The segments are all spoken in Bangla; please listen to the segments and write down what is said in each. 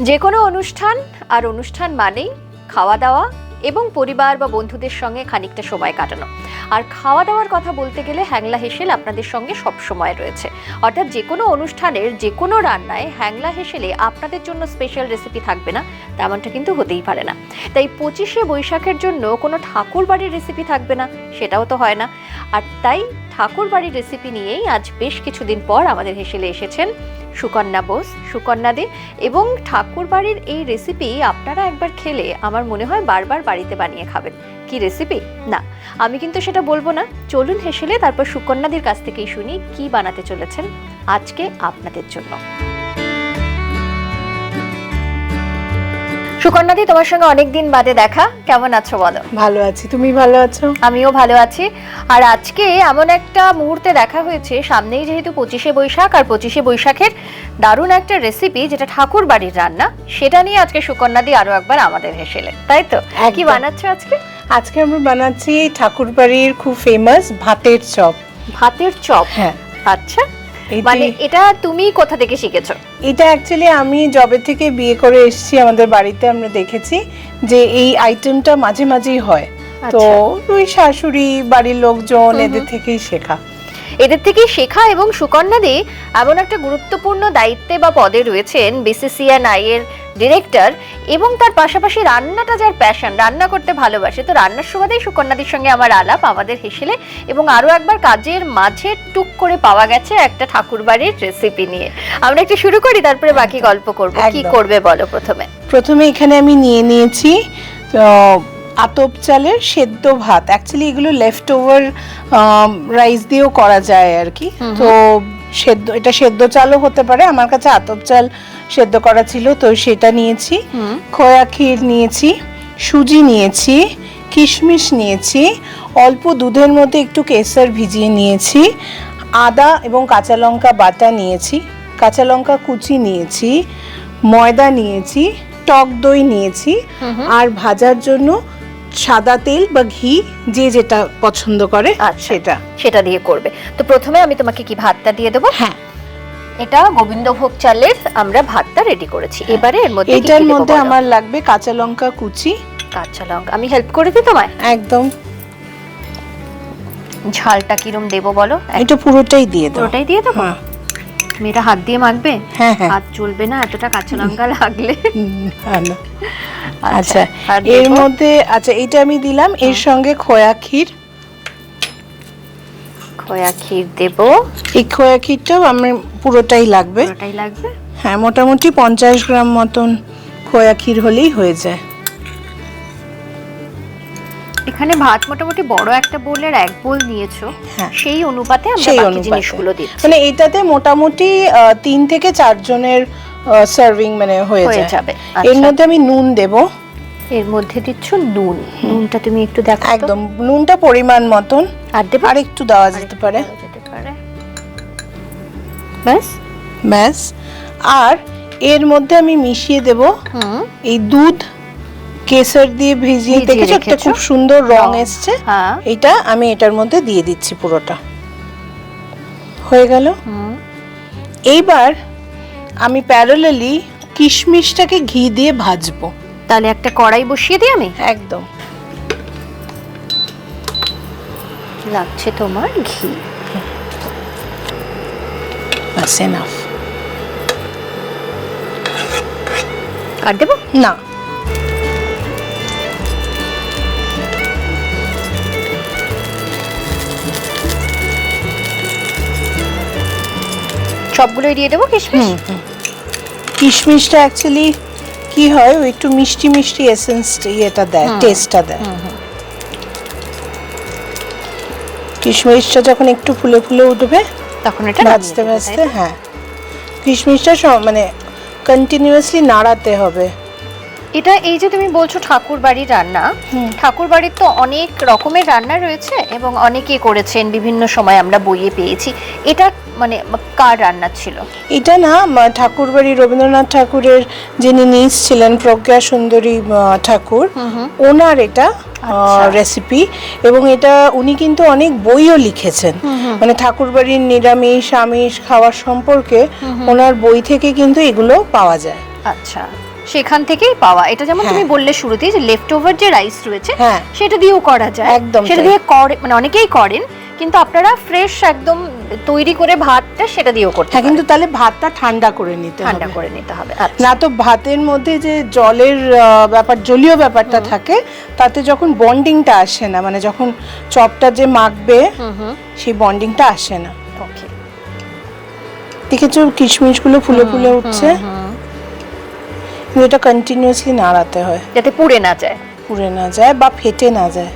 যে কোনো অনুষ্ঠান, আর অনুষ্ঠান মানেই খাওয়া দাওয়া এবং পরিবার বা বন্ধুদের সঙ্গে খানিকটা সময় কাটানো। আর খাওয়া দাওয়ার কথা বলতে গেলে হ্যাংলা হেসেল আপনাদের সঙ্গে সব সময় রয়েছে। অর্থাৎ যে কোনো অনুষ্ঠানের যে কোনো রান্নায় হ্যাংলা হেসেলে আপনাদের জন্য স্পেশাল রেসিপি থাকবে না, তেমনটা কিন্তু হতেই পারে না। তাই পঁচিশে বৈশাখের জন্য কোনো ঠাকুর বাড়ির রেসিপি থাকবে না, সেটাও তো হয় না। আর তাই ঠাকুর বাড়ির রেসিপি নিয়েই আজ বেশ কিছুদিন পর আমাদের হেসেলে এসেছেন সুকন্যা বোস, সুকন্যা দে এবং ঠাকুর বাড়ির এই রেসিপি আপনারা একবার খেলে আমার মনে হয় বারবার বাড়িতে বানিয়ে খাবেন। কি রেসিপি না, আমি কিন্তু সেটা বলব না। চলুন হেসেলে তারপর সুকন্যাদের কাছ থেকেই শুনি কি বানাতে চলেছেন আজকে আপনাদের জন্য। সুকন্যাদি তোমার সঙ্গে অনেকদিন বাদে দেখা। কেমন আছো বলো? ভালো আছি। তুমি ভালো আছো? আমিও ভালো আছি। আর আজকে এমন একটা মুহূর্তে দেখা হয়েছে সামনেই যেহেতু পঁচিশে বৈশাখ আর পঁচিশে বৈশাখের দারুণ একটা রেসিপি যেটা ঠাকুর বাড়ির রান্না সেটা নিয়ে আজকে সুকন্যা দি আরও একবার আমাদের হেসেলে। তাই তো? কি বানাচ্ছো আজকে? আজকে আমরা বানাচ্ছি ঠাকুরবাড়ির খুব ফেমাস ভাতের চপ। ভাতের চপ? হ্যাঁ। আচ্ছা। মানে এটা তুমি কোথা থেকে শিখেছো এটা অ্যাকচুয়ালি আমি জবে থেকে বিয়ে করে এসেছি আমাদের বাড়িতে আমরা দেখেছি যে এই আইটেমটা মাঝে মাঝেই হয় তো আচ্ছা। ওই শাশুড়ি বাড়ির লোকজন। এদের থেকেই শেখা এদের থেকেই শেখা এবং সুকন্যা দি এমন একটা গুরুত্বপূর্ণ দায়িত্বে বা পদে রয়েছেন বিসিসিআই এর ডিরেক্টর এবং তার পাশাপাশি রান্নাটা যার প্যাশন রান্না করতে ভালোবাসে। তো রান্নার সুবাদেই সুকন্যাদির সঙ্গে আমার আলাপ আমাদের হেসেলে এবং আরও একবার কাজের মাঝে টুক করে পাওয়া গেছে একটা ঠাকুরবাড়ির রেসিপি নিয়ে। আমরা একটু শুরু করি তারপরে বাকি গল্প করব। কি করবে বলো প্রথমে? প্রথমে এখানে আমি নিয়ে নিয়েছি আতপ চালের সেদ্ধ ভাত। অ্যাকচুয়ালি এগুলো লেফট ওভার রাইস দিয়েও করা যায় আর কি। তো সেদ্ধ এটা সেদ্ধ চালও হতে পারে। আমার কাছে আতপ চাল সেদ্ধ করা ছিল তো সেটা নিয়েছি। খোয়া ক্ষীর নিয়েছি সুজি নিয়েছি কিশমিশ নিয়েছি অল্প দুধের মধ্যে একটু কেসর ভিজিয়ে নিয়েছি আদা এবং কাঁচা লঙ্কা বাটা নিয়েছি কাঁচা লঙ্কা কুচি নিয়েছি ময়দা নিয়েছি টক দই নিয়েছি। আর ভাজার জন্য সাদা তেল বা ঘি যে যেটা পছন্দ করে আচ্ছা। সেটা। সেটা দিয়ে করবে। তো প্রথমে আমি তোমাকে কি ভাতটা দিয়ে দেবো? হ্যাঁ। এটা গোবিন্দভোগ চালের আমরা ভাতটা রেডি করেছি। এবারে এর মধ্যে এটার মধ্যে আমার লাগবে কাঁচা লঙ্কা কুচি। কাঁচা লঙ্কা। আমি হেল্প করে দিই তোমায়? একদম। ঝালটা কিরম দেবো বলো? এটা পুরোটাই দিয়ে দাও পুরোটাই দিয়ে দেবো? হ্যাঁ। তুমি হাত দিয়ে মাখবে? হ্যাঁ হ্যাঁ। হাত চলবে না এতটা কাঁচা লঙ্কা লাগলে। আচ্ছা আর এর? মধ্যে আচ্ছা এটা আমি দিলাম। এর সঙ্গে খোয়া ক্ষীর। খোয়া ক্ষীর দেব। এই খোয়া ক্ষীরটাও আমার পুরোটাই লাগবে। পুরোটাই লাগবে? হ্যাঁ মোটামুটি পঞ্চাশ গ্রাম মতন খোয়া ক্ষীর হলেই হয়ে যায়। এখানে ভাত মোটামুটি বড় একটা বোলের এক বোল নিয়েছো। হ্যাঁ। সেই অনুপাতে আমরা সেই বাকি জিনিসগুলো দিচ্ছি। মানে এটাতে মোটামুটি তিন থেকে চারজনের সার্ভিং মানে হয়ে হয়ে যাবে। এর আচ্ছা। মধ্যে আমি নুন দেব। এর মধ্যে দিচ্ছ নুন। নুনটা তুমি একটু দেখো একদম। নুনটা পরিমাণ মতন। আর দেবো? আর একটু দেওয়া যেতে পারে। ব্যাস। ব্যাস। আর এর মধ্যে আমি মিশিয়ে দেব হুম। এই দুধ। কেসর দিয়ে ভিজিয়ে দেখেছ? একটা খুব সুন্দর রং। এসছে। হ্যাঁ। এটা আমি এটার মধ্যে দিয়ে দিচ্ছি পুরোটা। হয়ে গেল? হুম। এইবার আমি প্যারালালি কিশমিশটাকে ঘি দিয়ে ভাজবো। তাহলে একটা কড়াই বসিয়ে দিই আমি? একদম। লাগছে তোমার ঘি। এনাফ আর দেবো? না। সবগুলোই দিয়ে দেবো কিশমিশ? কিশমিশটা অ্যাকচুয়ালি কি হয় ওই একটু মিষ্টি মিষ্টি এসেন্স ইয়েটা দেয় টেস্টটা দেয়। কিশমিশটা যখন একটু ফুলে ফুলে উঠবে তখন এটা ভাজতে ভাজতে হ্যাঁ। কিশমিশটা মানে কন্টিনিউয়াসলি নাড়াতে হবে। এটা এই যে তুমি বলছো ঠাকুর বাড়ির রান্না। ঠাকুর বাড়ির তো অনেক রকমের রান্না রয়েছে এবং অনেকে করেছেন বিভিন্ন সময় আমরা বইয়ে পেয়েছি। এটা মানে কার রান্না ছিল? এটা না ঠাকুরবাড়ি রবীন্দ্রনাথ ঠাকুরের যিনি নিজ ছিলেন প্রজ্ঞা সুন্দরী ঠাকুর ওনার এটা আচ্ছা। রেসিপি এবং এটা উনি কিন্তু অনেক বইও লিখেছেন। মানে ঠাকুরবাড়ির নিরামিষ আমিষ খাওয়ার সম্পর্কে ওনার বই থেকে কিন্তু এগুলো পাওয়া যায়। আচ্ছা। সেখান থেকেই পাওয়া। এটা যেমন তুমি হ্যাঁ। বললে শুরুতেই যে লেফট ওভার যে রাইস রয়েছে হ্যাঁ। সেটা দিয়েও করা যায়। একদম সেটা দিয়ে করে মানে অনেকেই করেন কিন্তু আপনারা ফ্রেশ একদম তৈরি করে ভাতটা সেটা দিয়েও করতে হ্যাঁ কিন্তু তাহলে ভাতটা ঠান্ডা করে নিতে ঠান্ডা করে নিতে হবে আচ্ছা। না তো ভাতের মধ্যে যে জলের ব্যাপার জলীয় ব্যাপারটা থাকে তাতে যখন বন্ডিংটা আসে না মানে যখন চপটা যে মাখবে সেই বন্ডিংটা আসে না। ওকে দেখেছ কিশমিশগুলো ফুলে ফুলে উঠছে? কিন্তু এটা কন্টিনিউয়াসলি নাড়াতে হয়। যাতে পুড়ে না যায়। পুড়ে না যায় বা ফেটে না যায়।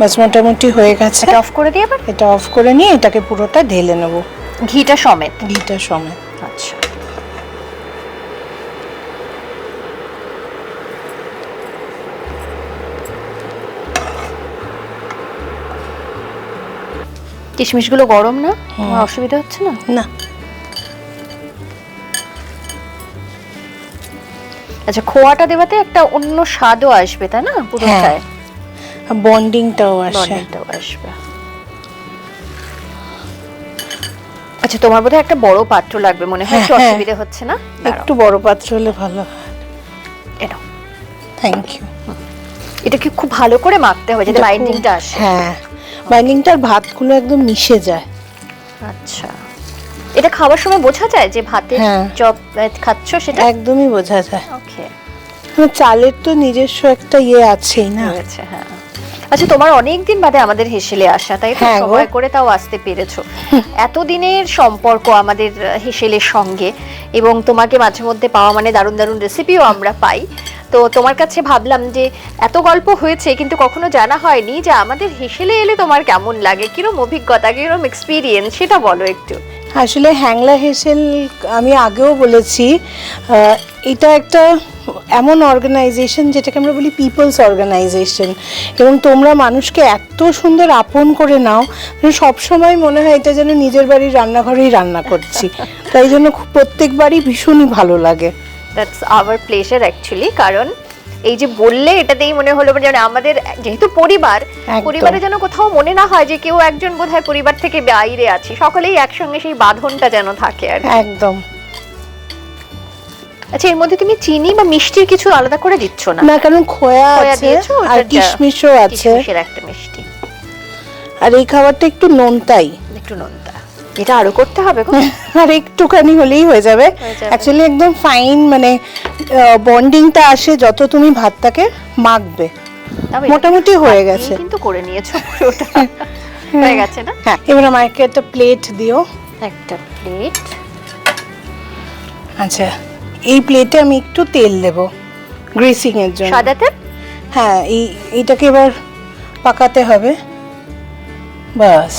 বাস মোটামুটি হয়ে গেছে। এটা অফ করে দিয়ে এবার এটা অফ করে নিয়ে এটাকে পুরোটা ঢেলে নেব। ঘিটা সমেত? ঘিটা সময় আচ্ছা। কিশমিশগুলো গরম না? অসুবিধা হচ্ছে না? না। আচ্ছা খোয়াটা দেওয়াতে একটা অন্য স্বাদও আসবে তাই না? পুরোটায়। বন্ডিংটাও আসে। বর্ণিলটাও আসবে। আচ্ছা তোমার বোধহয় একটা বড় পাত্র লাগবে মনে হয় একটু হ্যাঁ, হ্যাঁ। অসুবিধা হচ্ছে না? একটু বড় পাত্র হলে ভালো এটা থ্যাংক ইউ এটা কি খুব ভালো করে মাখতে হবে যাতে বাইন্ডিংটা আসে। হ্যাঁ বাইন্ডিংটার ভাতগুলো একদম মিশে যায়। আচ্ছা। এটা খাওয়ার সময় বোঝা যায় যে ভাতে হ্যাঁ। চপ খাচ্ছ সেটা? একদমই বোঝা যায়। ওকে মানে চালের তো নিজস্ব একটা ইয়ে আছেই না? হ্যাঁ। আচ্ছা তোমার অনেক দিন বাদে আমাদের হেসেলে আসা তাই তো? হ্যাঁ সময় করে তাও আসতে পেরেছ। এতদিনের সম্পর্ক আমাদের হেসেলের সঙ্গে এবং তোমাকে মাঝে মধ্যে পাওয়া মানে দারুণ দারুণ রেসিপিও আমরা পাই। তো তোমার কাছে ভাবলাম যে এত গল্প হয়েছে কিন্তু কখনো জানা হয়নি যে আমাদের হেসেলে এলে তোমার কেমন লাগে? কিরম অভিজ্ঞতা কিরম এক্সপিরিয়েন্স সেটা বলো একটু। আসলে হ্যাংলা হেসেল আমি আগেও বলেছি এটা একটা এমন অর্গানাইজেশন যেটাকে আমরা বলি পিপলস অর্গানাইজেশন এবং তোমরা মানুষকে এত সুন্দর আপন করে নাও সব সময় মনে হয় এটা যেন নিজের বাড়ির রান্নাঘরেই রান্না করছি। তাই জন্য প্রত্যেকবারই ভীষণই ভালো লাগে। দ্যাটস আওয়ার প্লেজার অ্যাকচুয়ালি কারণ এই যে বললে এটাতেই মনে হলো যেন আমাদের যেহেতু পরিবার পরিবারে যেন কোথাও মনে না হয় যে কেউ একজন বোধহয় পরিবার থেকে বাইরে আছে সকলেই একসঙ্গে সেই বাঁধনটা যেন থাকে আর একদম। আচ্ছা এর মধ্যে তুমি চিনি বা মিষ্টির কিছু আলাদা করে দিচ্ছ না? না কারণ খোয়া আছে আর ওটা কিশমিশও আছে। কিশমিশের একটা মিষ্টি। আর এই খাবারটা একটু নোনতাই। একটু নোনতা এটা আরও করতে হবে আর একটুখানি হলেই হয়ে যাবে। অ্যাকচুয়ালি একদম ফাইন মানে বন্ডিংটা আসে যত তুমি ভাতটাকে মাখবে। মোটামুটি হয়ে গেছে। কিন্তু করে নিয়েছো পুরোটা। হয়ে। গেছে না? হ্যাঁ এবার আমাকে একটা প্লেট দিও। একটা প্লেট আচ্ছা এই প্লেটে আমি একটু তেল দেব গ্রেসিং এর জন্য। সাদা তেল? হ্যাঁ এই এইটাকে এবার পাকাতে হবে। বাস।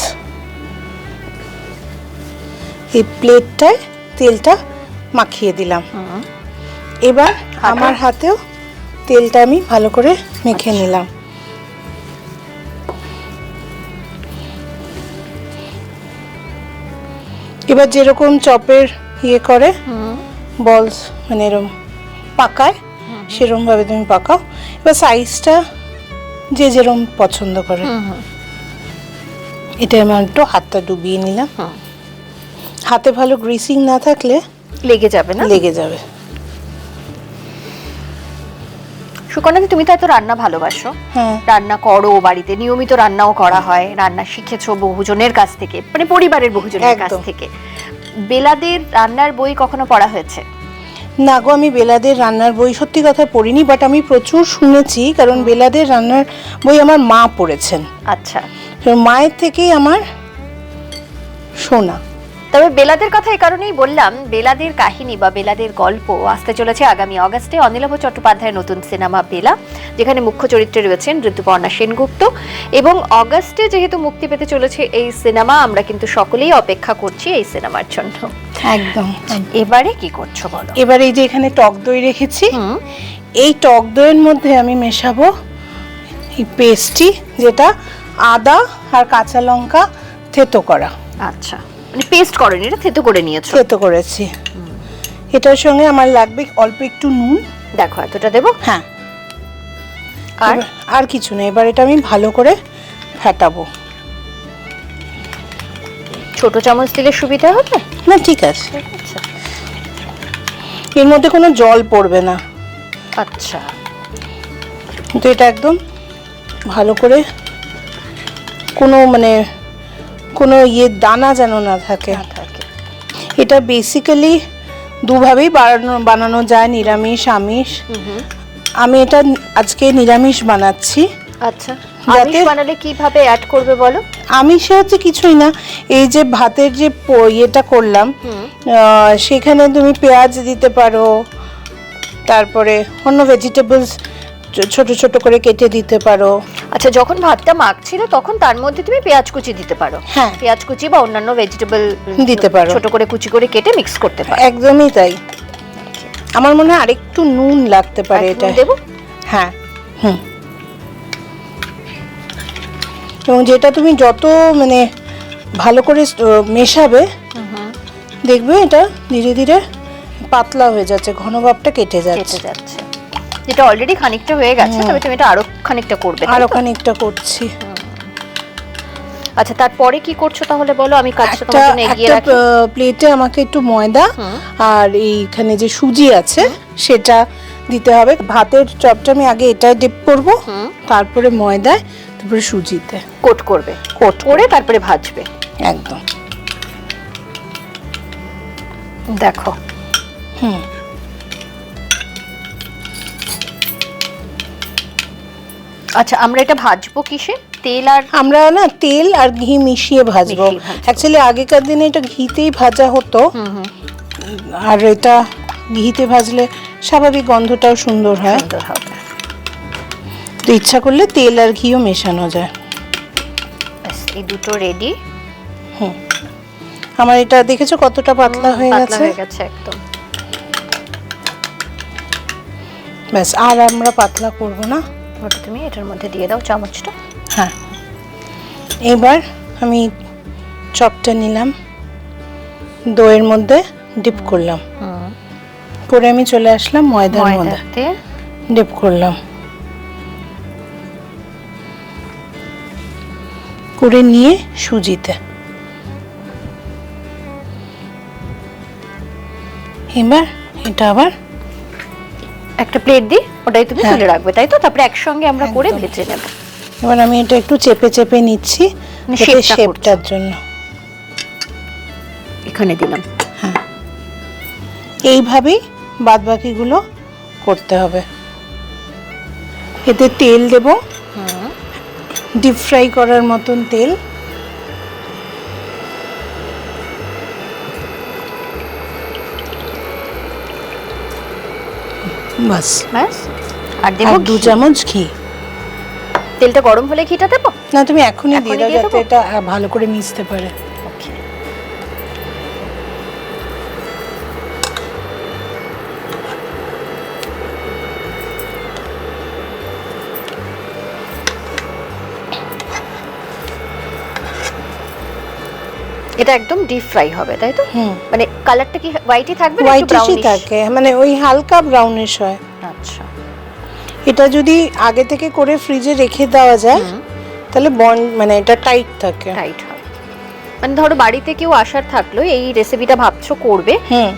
এই প্লেটটায় তেলটা মাখিয়ে দিলাম। এবার আমার হাতেও তেলটা আমি ভালো করে মেখে নিলাম। এবার যেরকম চপের ইয়ে করে বলস মানে এরকম পাকায় সেরকম ভাবে তুমি পাকাও। এবার সাইজটা যে যেরকম পছন্দ করে। এটা আমি একটু হাতটা ডুবিয়ে নিলাম। হাতে ভালো গ্রিসিং না থাকলে লেগে যাবে না? লেগে যাবে। সুকন্যাদি তুমি তো এত রান্না ভালোবাসো। হ্যাঁ। রান্না করো বাড়িতে নিয়মিত রান্নাও করা হয় রান্না শিখেছো বহুজনের কাছ থেকে মানে পরিবারের বহুজনের কাছ থেকে। বেলাদের রান্নার বই কখনো পড়া হয়েছে? না গো আমি বেলাদের রান্নার বই সত্যি কথা পড়িনি বাট আমি প্রচুর শুনেছি কারণ বেলাদের রান্নার বই আমার মা পড়েছেন। আচ্ছা। মায়ের থেকেই আমার শোনা তবে বেলাদের কথা এই কারণেই বললাম বেলাদের কাহিনী বা বেলাদের গল্প আসতে চলেছে আগামী অগাস্টে। অনিলভ চট্টোপাধ্যায়ের নতুন সিনেমা বেলা যেখানে মুখ্য চরিত্রে রয়েছেন ঋতুপর্ণা সেনগুপ্ত। এবং অগাস্টে যেহেতু মুক্তি পেতে চলেছে এই সিনেমা আমরা কিন্তু সকলেই অপেক্ষা করছি এই সিনেমার জন্য। একদম এবারে কি করছ বলো? এবার এই যে এখানে টক দই রেখেছি এই টক দইয়ের মধ্যে আমি মেশাবো এই পেস্টটি যেটা আদা আর কাঁচা লঙ্কা থেতো করা। আচ্ছা। মানে পেস্ট করেনি এটা থেতো করে নিয়েছো? থেতো করেছি। এটার সঙ্গে আমার লাগবে অল্প একটু নুন। দেখো এতটা দেবো? হ্যাঁ। আর? আর কিছু না এবার এটা আমি ভালো করে ফেটাবো। ছোট চামচ দিলে সুবিধা হবে? না ঠিক আছে। আচ্ছা। এর মধ্যে কোনো জল পড়বে না। আচ্ছা। তো এটা একদম ভালো করে কোনো মানে কোনো ইয়ে দানা যেন না থাকে। এটা বেসিক্যালি দুভাবেই বানানো বানানো যায় নিরামিষ আমিষ। আমি এটা আজকে নিরামিষ বানাচ্ছি। আচ্ছা। আমিষ বানালে কীভাবে অ্যাড করবে বলো? আমিষে হচ্ছে কিছুই না। এই যে ভাতের যে ইয়েটা করলাম সেখানে তুমি পেঁয়াজ দিতে পারো। তারপরে অন্য ভেজিটেবলস ছোট ছোট করে কেটে দিতে পারো। আচ্ছা যখন ভাতটা মাখছিল তখন তার মধ্যে তুমি পেঁয়াজ কুচি দিতে পারো। হ্যাঁ। পেঁয়াজ কুচি বা অন্যান্য ভেজিটেবল দিতে পারো। ছোট করে কুচি করে কেটে মিক্স করতে পারো। একদমই তাই। আমার মনে হয় আরেকটু নুন লাগতে পারে এটা। দেবো? হ্যাঁ হুম। এবং যেটা তুমি যত মানে ভালো করে মেশাবে দেখবে এটা ধীরে ধীরে পাতলা হয়ে যাচ্ছে ঘন ভাবটা কেটে যাচ্ছে। যেটা অলরেডি খানিকটা হয়ে গেছে তবে তুমি এটা আরও খানিকটা করবে আরও খানিকটা করছি। আচ্ছা তারপরে কি করছ তাহলে বলো? আমি কাজটা তোমার জন্য এগিয়ে একটা রাখি। প্লেটে আমাকে একটু ময়দা আর এইখানে যে সুজি আছে সেটা দিতে হবে। ভাতের চপটা আমি আগে এটায় ডিপ করব তারপরে ময়দায় তারপরে সুজিতে। কোট করবে। কোট করে তারপরে ভাজবে। একদম। দেখো। হুম। আচ্ছা আমরা এটা ভাজবো কিসে? তেল আর আমরা না তেল আর ঘি মিশিয়ে ভাজবো। অ্যাকচুয়ালি আগেকার দিনে এটা ঘিতেই ভাজা হতো। আর এটা ঘিতে ভাজলে স্বাভাবিক গন্ধটাও সুন্দর হয়। তো ইচ্ছা করলে তেল আর ঘিও মেশানো যায়। এই দুটো রেডি হুম। আমার এটা দেখেছ কতটা পাতলা হয়ে গেছে? হয়ে গেছে একদম। ব্যাস আর আমরা পাতলা করব না। ওটা তুমি এটার মধ্যে দিয়ে দাও চামচটা। হ্যাঁ। এবার আমি চপটা নিলাম দইয়ের মধ্যে ডিপ করলাম। করে আমি চলে আসলাম ময়দার মধ্যে। ডিপ করলাম। করে নিয়ে সুজিতে। এবার এটা আবার একটা প্লেট দিই ওটাই তুমি হ্যাঁ। তুলে রাখবে তাই তো? তারপরে একসঙ্গে আমরা করে ভেজে নেব। এবার আমি এটা একটু চেপে চেপে নিচ্ছি মানে শেপটার জন্য। এখানে দিলাম। হ্যাঁ। এইভাবেই বাদ বাকিগুলো করতে হবে। এতে তেল দেব। ডিপ ফ্রাই করার মতন তেল। বাস। ব্যাস আর দেবো আর দু চামচ ঘি। তেলটা গরম হলে ঘিটা দেবো? না তুমি এখনই দিয়ে দাও যাতে এটা ভালো করে মিশতে পারে। এটা একদম ডিপ ফ্রাই হবে তাই তো? মানে কালারটা কি হোয়াইটই থাকবে হোয়াইটিশই থাকে মানে ওই হালকা ব্রাউনিশ হয়। আচ্ছা। এটা যদি আগে থেকে করে ফ্রিজে রেখে দেওয়া যায় তাহলে বন্ড মানে এটা টাইট থাকে। টাইট হয় মানে ধরো বাড়িতে কেউ আসার থাকল এই রেসিপিটা ভাবছ করবে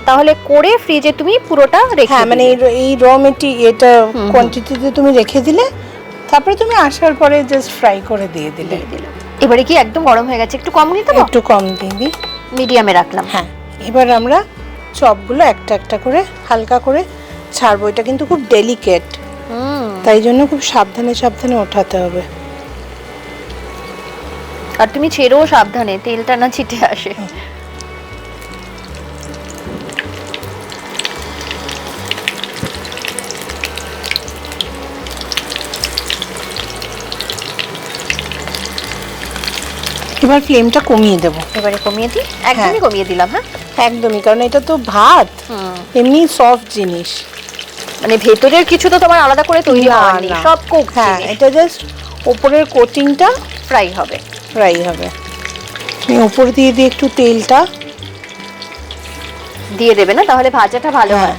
তাহলে করে ফ্রিজে তুমি পুরোটা রেখে হ্যাঁ মানে এই র মেটি এটা কোয়ান্টিটিতে তুমি রেখে দিলে তারপরে তুমি আসার পরে জাস্ট ফ্রাই করে দিয়ে দিলে। দিলাম। এবারে কি একদম গরম হয়ে গেছে? একটু কম নিতে একটু কম দিবি মিডিয়ামে রাখলাম। হ্যাঁ এবার আমরা চপগুলো একটা একটা করে হালকা করে ছাড়বো। এটা কিন্তু খুব ডেলিকেট হুম। তাই জন্য খুব সাবধানে সাবধানে ওঠাতে হবে। আর তুমি ছেড়েও সাবধানে তেলটা না ছিটে আসে। এবার ফ্লেমটা কমিয়ে দেবো। এবারে কমিয়ে দিই? একদমই কমিয়ে দিলাম হ্যাঁ? একদমই কারণ এটা তো ভাত। এমনি সফট জিনিস। মানে ভেতরের কিছু তো তোমার আলাদা করে তৈরি হয়নি। সব কুক হ্যাঁ এটা জাস্ট ওপরের কোটিংটা ফ্রাই হবে। ফ্রাই হবে। আমি ওপর দিয়ে দিয়ে একটু তেলটা দিয়ে দেবে না? তাহলে ভাজাটা ভালো হ্যাঁ। হয়।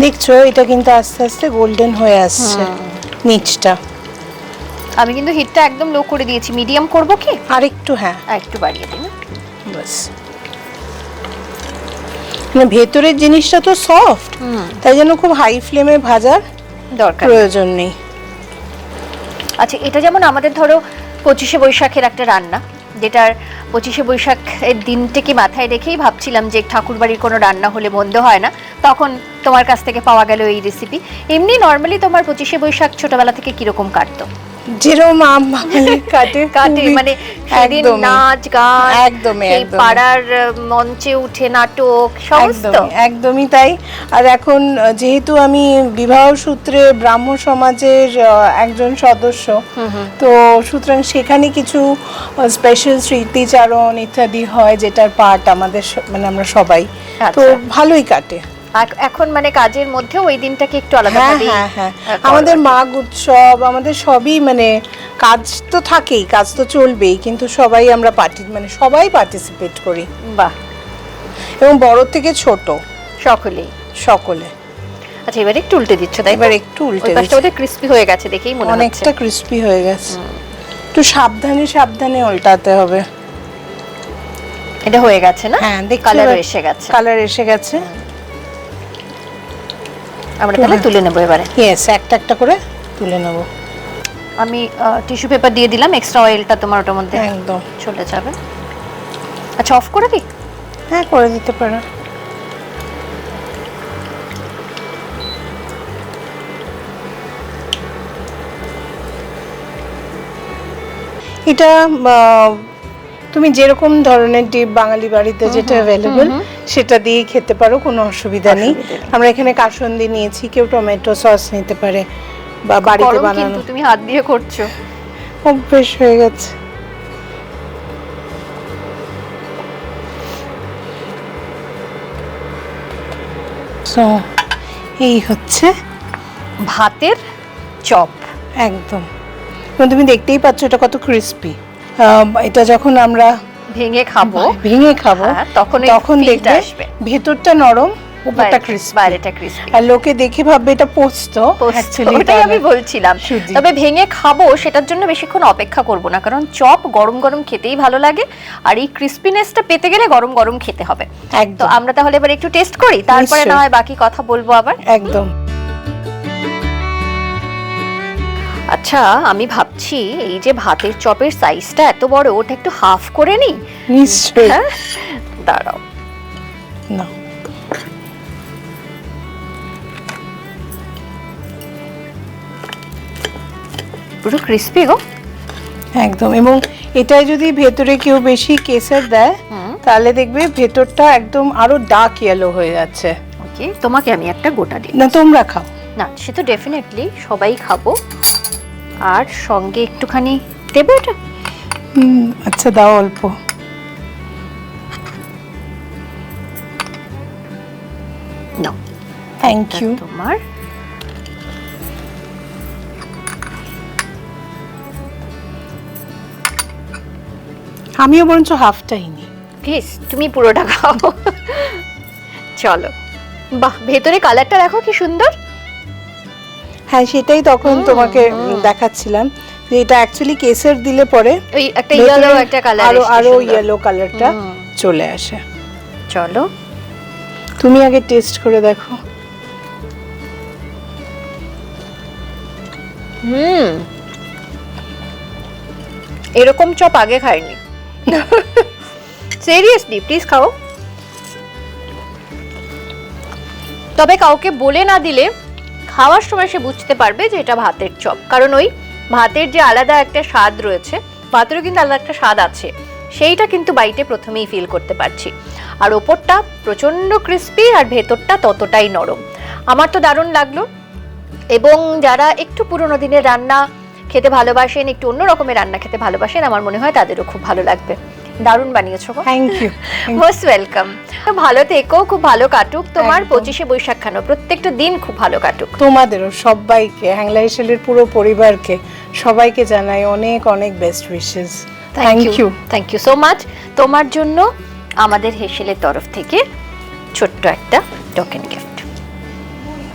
দেখছ এটা কিন্তু আস্তে আস্তে গোল্ডেন হয়ে আসছে নিচটা আমি কিন্তু হিটটা একদম লো করে দিয়েছি। মিডিয়াম করব কি? আর একটু হ্যাঁ। আর একটু বাড়িয়ে দিই না? বাস মানে ভেতরের জিনিসটা তো সফট তাই জন্য খুব হাই ফ্লেমে ভাজার দরকার প্রয়োজন নেই। আচ্ছা এটা যেমন আমাদের ধরো পঁচিশে বৈশাখের একটা রান্না যেটার পঁচিশে বৈশাখের দিনটাকে মাথায় রেখেই ভাবছিলাম যে ঠাকুর বাড়ির কোনো রান্না হলে মন্দ হয় না তখন তোমার কাছ থেকে পাওয়া গেল এই রেসিপি এমনি নর্মালি তোমার পঁচিশে বৈশাখ ছোটবেলা থেকে কীরকম কাটতো? যেরকম আম বাঙালির কাটে কাটে মানে সেদিন নাচ গান একদমই, পাড়ার মঞ্চে উঠে নাটক সমস্ত। একদমই তাই। আর এখন যেহেতু আমি বিবাহ সূত্রে ব্রাহ্ম সমাজের একজন সদস্য তো সুতরাং সেখানে কিছু স্পেশাল স্মৃতিচারণ ইত্যাদি হয় যেটার পার্ট আমাদের মানে আমরা সবাই। তো আচ্ছা। ভালোই কাটে। এখন মানে কাজের মধ্যে ওই দিনটাকে একটু আলাদা হ্যাঁ হ্যাঁ হ্যাঁ। আমাদের মাঘ উৎসব আমাদের সবই মানে কাজ তো থাকেই কাজ তো চলবেই কিন্তু সবাই আমরা পার্টি মানে সবাই পার্টিসিপেট করি। বাহ। এবং বড় থেকে ছোট। সকলেই সকলে। আচ্ছা এবারে একটু উল্টে দিচ্ছ তাই এবার একটু উল্টে দিচ্ছি। ক্রিস্পি হয়ে গেছে দেখেই মনে হচ্ছে। অনেকটা ক্রিস্পি হয়ে গেছে। একটু সাবধানে সাবধানে উল্টাতে হবে। এটা হয়ে গেছে না? হ্যাঁ দেখছি কালার এসে গেছে। কালার এসে গেছে। আমরা তাহলে তুলে নেব এবারে। ইয়েস একটা একটা করে তুলে নেব। আমি টিস্যু পেপার দিয়ে দিলাম এক্সট্রা অয়েলটা তোমার ওটার মধ্যে একদম। চলে যাবে। আচ্ছা অফ করে দিই? হ্যাঁ করে দিতে পারো। এটা তুমি যেরকম ধরনের ডিপ বাঙালি বাড়িতে যেটা অ্যাভেলেবল সেটা দিয়ে খেতে পারো কোনো অসুবিধা নেই। আমরা এখানে কাসন্দি নিয়েছি কেউ টমেটো সস নিতে পারে বা বাড়িতে বানানো। তুমি হাত দিয়ে করছ। অভ্যেস হয়ে গেছে। এই হচ্ছে ভাতের চপ। একদম। তুমি দেখতেই পাচ্ছ এটা কত ক্রিস্পি এটা যখন আমরা ভেঙে খাব ভেঙে খাব হ্যাঁ, তখন তখন দেখবে। ভেতরটা নরম উপরটা ক্রিস্পি বাইরেটা ক্রিস্পি আর লোকে দেখে ভাববে এটা পোস্ত Actually ওটাই আমি বলছিলাম। তবে ভেঙে খাব সেটার জন্য বেশিক্ষণ অপেক্ষা করব না কারণ চপ গরম গরম খেতেই ভালো লাগে আর এই ক্রিস্পিনেসটা পেতে গেলে গরম গরম খেতে হবে। তো একদম। আমরা তাহলে এবার একটু টেস্ট করি তারপরে না হয় বাকি কথা বলব আবার। একদম। আচ্ছা আমি ভাবছি এই যে ভাতের চপের সাইজটা এত বড় ওটা একটু হাফ করে নিই? নিশ্চয়ই। হ্যাঁ? দাঁড়াও। না। পুরো ক্রিস্পি গো। একদম এবং এটাই যদি ভেতরে কেউ বেশি কেসার দেয়। তাহলে দেখবে ভেতরটা একদম আরও ডার্ক ইয়েলো হয়ে যাচ্ছে। ওকে তোমাকে আমি একটা গোটা দিই। না তোমরা খাও। না সে তো ডেফিনেটলি সবাই খাব। আর সঙ্গে একটুখানি দেবে হুম, আচ্ছা দাও অল্প। নাও। থ্যাংক ইউ তোমার। আমিও বরঞ্চ হাফটাই নিই প্লিজ তুমি পুরোটা খাও। চলো। বাহ ভেতরে কালারটা দেখো কি সুন্দর। হ্যাঁ সেটাই তখন তোমাকে দেখাচ্ছিলাম। যে এটা অ্যাকচুয়ালি কেসার দিলে পরে ওই একটা ইয়েলো একটা কালার আরও আরও ইয়েলো কালারটা চলে আসে। চলো। তুমি আগে টেস্ট করে দেখো। হুম। এরকম চপ আগে খাইনি। সিরিয়াসলি প্লিজ খাও। তবে কাউকে বলে না দিলে খাওয়ার সময় সে বুঝতে পারবে যে এটা ভাতের চপ। কারণ ওই ভাতের যে আলাদা একটা স্বাদ রয়েছে, ভাতেরও কিন্তু আলাদা একটা স্বাদ আছে, সেইটা কিন্তু বাইটে প্রথমেই ফিল করতে পারছি। আর ওপরটা প্রচণ্ড ক্রিস্পি আর ভেতরটা ততটাই নরম। আমার তো দারুণ লাগল। এবং যারা একটু পুরোনো দিনের রান্না খেতে ভালোবাসেন, একটু অন্য রকমের রান্না খেতে ভালোবাসেন, আমার মনে হয় তাদেরও খুব ভালো লাগবে। দারুণ বানিয়েছো গো। থ্যাংক ইউ মোস্ট ওয়েলকাম ভালো থেকো খুব ভালো কাটুক। তোমার। পঁচিশে বৈশাখ খানো প্রত্যেকটা দিন খুব ভালো কাটুক। তোমাদেরও সবাইকে হ্যাংলা হিসেলের পুরো পরিবারকে সবাইকে জানাই অনেক অনেক best wishes thank you thank you so much তোমার জন্য আমাদের হেসেলের তরফ থেকে ছোট্ট একটা token gift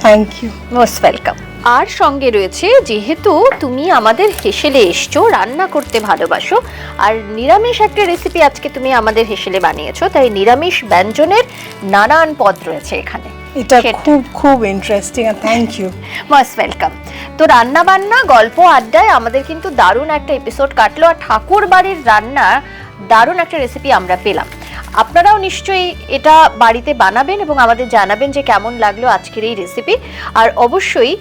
thank you most welcome আর সঙ্গে রয়েছে যেহেতু তুমি আমাদের হেসেলে এসছো রান্না করতে ভালোবাসো আর নিরামিষ একটা রেসিপি আজকে তুমি আমাদের হেসেলে বানিয়েছো তাই নিরামিষ ব্যঞ্জনের নানান পদ রয়েছে এখানে। এটা। খুব খুব ইন্টারেস্টিং আর থ্যাংক ইউ মোস্ট ওয়েলকাম তো রান্না বান্না গল্প আড্ডায় আমাদের কিন্তু দারুণ একটা এপিসোড কাটলো আর ঠাকুর বাড়ির রান্না দারুণ একটা রেসিপি আমরা পেলাম। আপনারাও নিশ্চয়ই এটা বাড়িতে বানাবেন এবং আমাদের জানাবেন যে কেমন লাগল আজকের এই রেসিপি আর অবশ্যই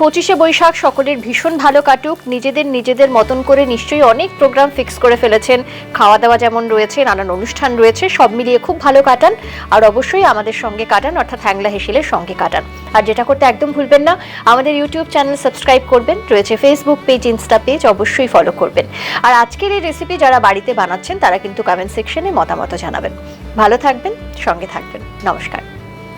পঁচিশে বৈশাখ সকলের ভীষণ ভালো কাটুক। নিজেদের নিজেদের মতন করে নিশ্চয়ই অনেক প্রোগ্রাম ফিক্স করে ফেলেছেন। খাওয়া দাওয়া যেমন রয়েছে, নানান অনুষ্ঠান রয়েছে, সব মিলিয়ে খুব ভালো কাটান। আর অবশ্যই আমাদের সঙ্গে কাটান, অর্থাৎ হ্যাংলা হেসিলের সঙ্গে কাটান। আর যেটা করতে একদম ভুলবেন না, আমাদের ইউটিউব চ্যানেল সাবস্ক্রাইব করবেন, রয়েছে ফেসবুক পেজ ইনস্টা পেজ অবশ্যই ফলো করবেন। আর আজকের এই রেসিপি যারা বাড়িতে বানাচ্ছেন, তারা কিন্তু কমেন্ট সেকশনে মতামত জানাবেন। ভালো থাকবেন সঙ্গে থাকবেন। নমস্কার।